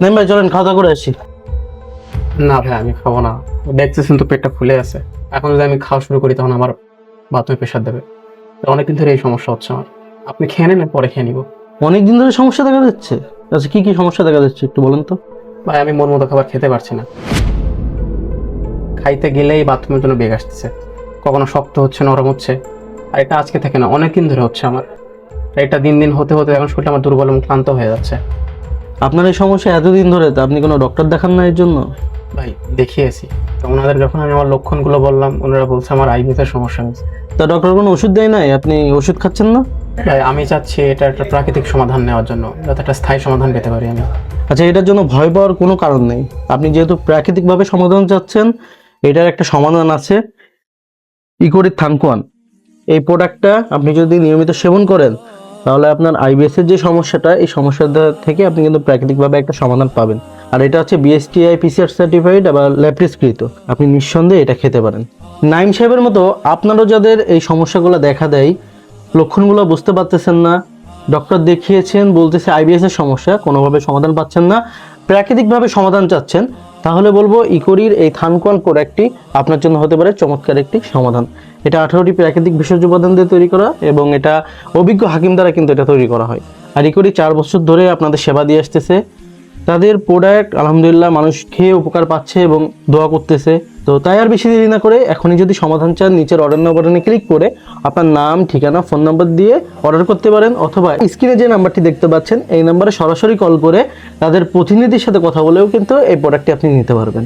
নেন ভাই চলেন খাওয়া দাওয়া করে আসি। না ভাই আমি খাব না। দেখতেছেন তো পেটটা ফুলে আছে। এখন যদি আমি খাওয়া শুরু করি তখন আমার বাথরুমে প্রেশার দেবে। অনেকদিন ধরে এই সমস্যা হচ্ছে আমার। আপনি খেয়ে নেন পরে খেয়ে নিবো। অনেকদিন ধরে সমস্যা দেখা যাচ্ছে? আচ্ছা কি কি সমস্যা দেখা যাচ্ছে একটু বলেন তো। ভাই আমি মন মতো খাবার খেতে পারছি না। খাইতে গেলেই বাথরুমের জন্য বেগ আসতেছে। কখনো শক্ত হচ্ছে নরম হচ্ছে। আর এটা আজকে থেকে না অনেকদিন ধরে হচ্ছে আমার। এটা দিন দিন হতে হতে এখন শরীরটা আমার দুর্বল এবং ক্লান্ত হয়ে যাচ্ছে। আপনার এই সমস্যা এতদিন ধরে তো আপনি কোনো ডক্টর দেখান না এর জন্য? ভাই দেখিয়েছি। তো ওনাদের যখন আমি আমার লক্ষণগুলো বললাম ওনারা বলছে আমার আইবিসের সমস্যা হয়েছে। তা ডক্টর কোনো ওষুধ দেয় নাই? আপনি ওষুধ খাচ্ছেন না? ভাই আমি চাচ্ছি এটা একটা প্রাকৃতিক সমাধান নেওয়ার জন্য যাতে একটা স্থায়ী সমাধান পেতে পারি আমি। আচ্ছা এটার জন্য ভয় পাওয়ার কোনো কারণ নেই। আপনি যেহেতু প্রাকৃতিকভাবে সমাধান চাচ্ছেন এটার একটা সমাধান আছে। ইকোরি থানকুয়ান এই প্রোডাক্টটা আপনি যদি নিয়মিত সেবন করেন তাহলে আপনার আইবিএস এর যে সমস্যাটা, এই সমস্যাটা থেকে আপনি কিন্তু প্রাকৃতিকভাবে একটা সমাধান পাবেন। আর এটা হচ্ছে বিএসটিআই পিসিআর সার্টিফাইড আবার ল্যাপ্রিসকৃত আপনি নিঃসন্দেহে এটা খেতে পারেন। নাইম সাহেবের মতো আপনারও যাদের এই সমস্যাগুলো দেখা দেয়, লক্ষণগুলো বুঝতে পারতেছেন না ডক্টর দেখিয়েছেন, বলতেছে আইবিএস এর সমস্যা, কোনোভাবে সমাধান পাচ্ছেন না, প্রাকৃতিকভাবে সমাধান চাচ্ছেন তাহলে বলব ইকোরির এই থানকোয়াল কোরাকটি আপনার জন্য হতে পারে চমৎকার একটি সমাধান। এটা আঠারোটি প্রাকৃতিক ভেষজ উপাদান দিয়ে তৈরি করা এবং এটা অভিজ্ঞ হাকিম দ্বারা কিন্তু এটা তৈরি করা হয়। আর ইকোরি চার বছর ধরে আপনাদের সেবা দিয়ে আসতেছে। তাদের প্রোডাক্ট আলহামদুলিল্লাহ মানুষ খেয়ে উপকার পাচ্ছে এবং দোয়া করতেছে। তো তাই আর বেশি দেরি না করে এখনই যদি সমাধান চান, নিচের অর্ডার নাও বাটনে ক্লিক করে আপনার নাম, ঠিকানা ফোন নাম্বার দিয়ে অর্ডার করতে পারেন অথবা স্ক্রিনে যে নাম্বারটি দেখতে পাচ্ছেন, এই নাম্বারে সরাসরি কল করে তাদের প্রতিনিধির সাথে কথা বলেও কিন্তু এই প্রোডাক্টটি আপনি নিতে পারবেন।